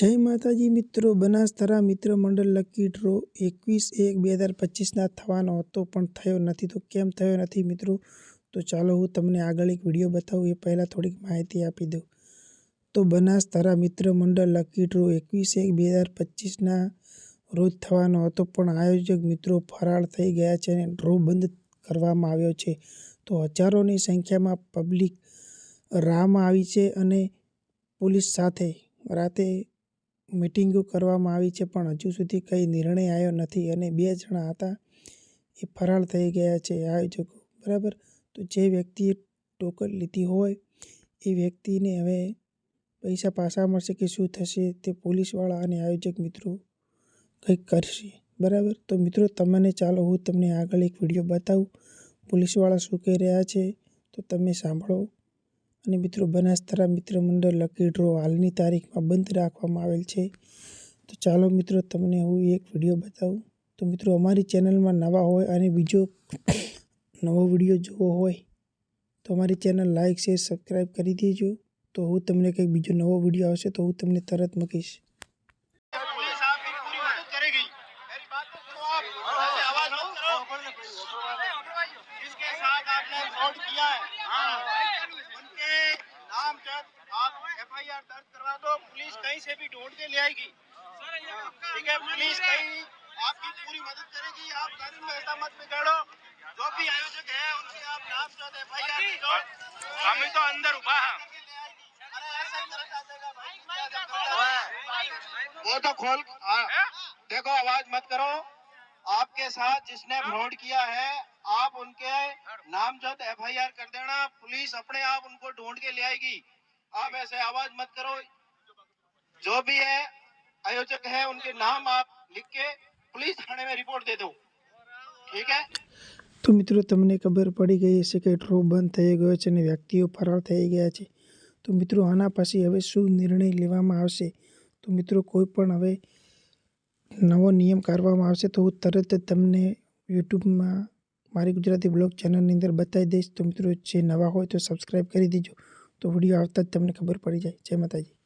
જય માતાજી મિત્રો બનાસધારા મિત્ર મંડળ લકી ડ્રો એકવીસ એક બે હજાર પચીસના થવાનો હતો, પણ થયો નથી. તો કેમ થયો નથી મિત્રો? તો ચાલો હું તમને આગળ એક વીડિયો બતાવું, એ પહેલાં થોડીક માહિતી આપી દઉં. તો બનાસધારા મિત્ર મંડળ લકી ડ્રો એકવીસ એક બે હજાર પચીસના રોજ થવાનો હતો, પણ આયોજક મિત્રો ફરાર થઈ ગયા છે અને ડ્રો બંધ કરવામાં આવ્યો છે. તો હજારોની સંખ્યામાં પબ્લિક રાહમાં આવી છે અને પોલીસ સાથે રાતે મિટિંગો કરવામાં આવી છે, પણ હજુ સુધી કંઈ નિર્ણય આવ્યો નથી અને બે જણા હતા એ ફરાર થઈ ગયા છે આયોજકો. બરાબર? તો જે વ્યક્તિએ ટોકન લીધી હોય, એ વ્યક્તિને હવે પૈસા પાછા મળશે કે શું થશે તે પોલીસવાળા અને આયોજક મિત્રો કંઈક કરશે. બરાબર? તો મિત્રો, તમને ચાલો હું તમને આગળ એક વીડિયો બતાવું. પોલીસવાળા શું કહી રહ્યા છે, તો તમે સાંભળો. અને મિત્રો બનાસધારા મિત્ર મંડળ લકી ડ્રો હાલની તારીખમાં બંધ રાખવામાં આવેલ છે તો ચાલો મિત્રો તમને હું એક વિડીયો બતાવું તો મિત્રો અમારી ચેનલમાં નવા હોય અને બીજો નવો વિડીયો જોવો હોય તો અમારી ચેનલ લાઇક શેર સબસ્ક્રાઈબ કરી દેજો તો હું તમને કંઈક બીજો નવો વિડીયો આવશે તો હું તમને તરત મૂકીશ पुलिस आपकी पूरी मदद करेगी मेरी बात तो सुनो आप ऐसे आवाज मत करो जिसके साथ आपने फ्रॉड किया है हाँ उनके जब आप एफआईआर दर्ज करवा दो पुलिस कहीं से भी ढूंढ के ले आएगी। ठीक है पुलिस कहीं आपकी पूरी मदद करेगी आप कानून में ऐसा मत बिगाड़ो। जो भी आयोजक है उनके आप नाम जब एफआईआर दो हम तो अंदर उभा। अरे ऐसा करता जाएगा भाई। वो तो खोल हाँ, देखो आवाज़ मत करो। आपके साथ जिसने फ्रॉड किया है आप उनके नाम जो एफ़ आई आर कर देना। पुलिस अपने आप उनको ढूंढ के ले आएगी। आप ऐसे आवाज मत करो जो भी है आयोजक है उनके नाम आप लिख के पुलिस थाने में रिपोर्ट दे दो ठीक है તો મિત્રો તમને ખબર પડી ગઈ હશે કે ડ્રો બંધ થઈ ગયો છે અને વ્યક્તિઓ ફરાર થઈ ગયા છે તો મિત્રો આના પછી હવે શું નિર્ણય લેવામાં આવશે તો મિત્રો કોઈ પણ હવે નવો નિયમ કાઢવામાં આવશે તો હું તરત જ તમને યુટ્યુબમાં મારી ગુજરાતી બ્લોગ ચેનલની અંદર બતાવી દઈશ તો મિત્રો જે નવા હોય તો સબસ્ક્રાઈબ કરી દેજો તો વીડિયો આવતા જ તમને ખબર પડી જાય. જય માતાજી.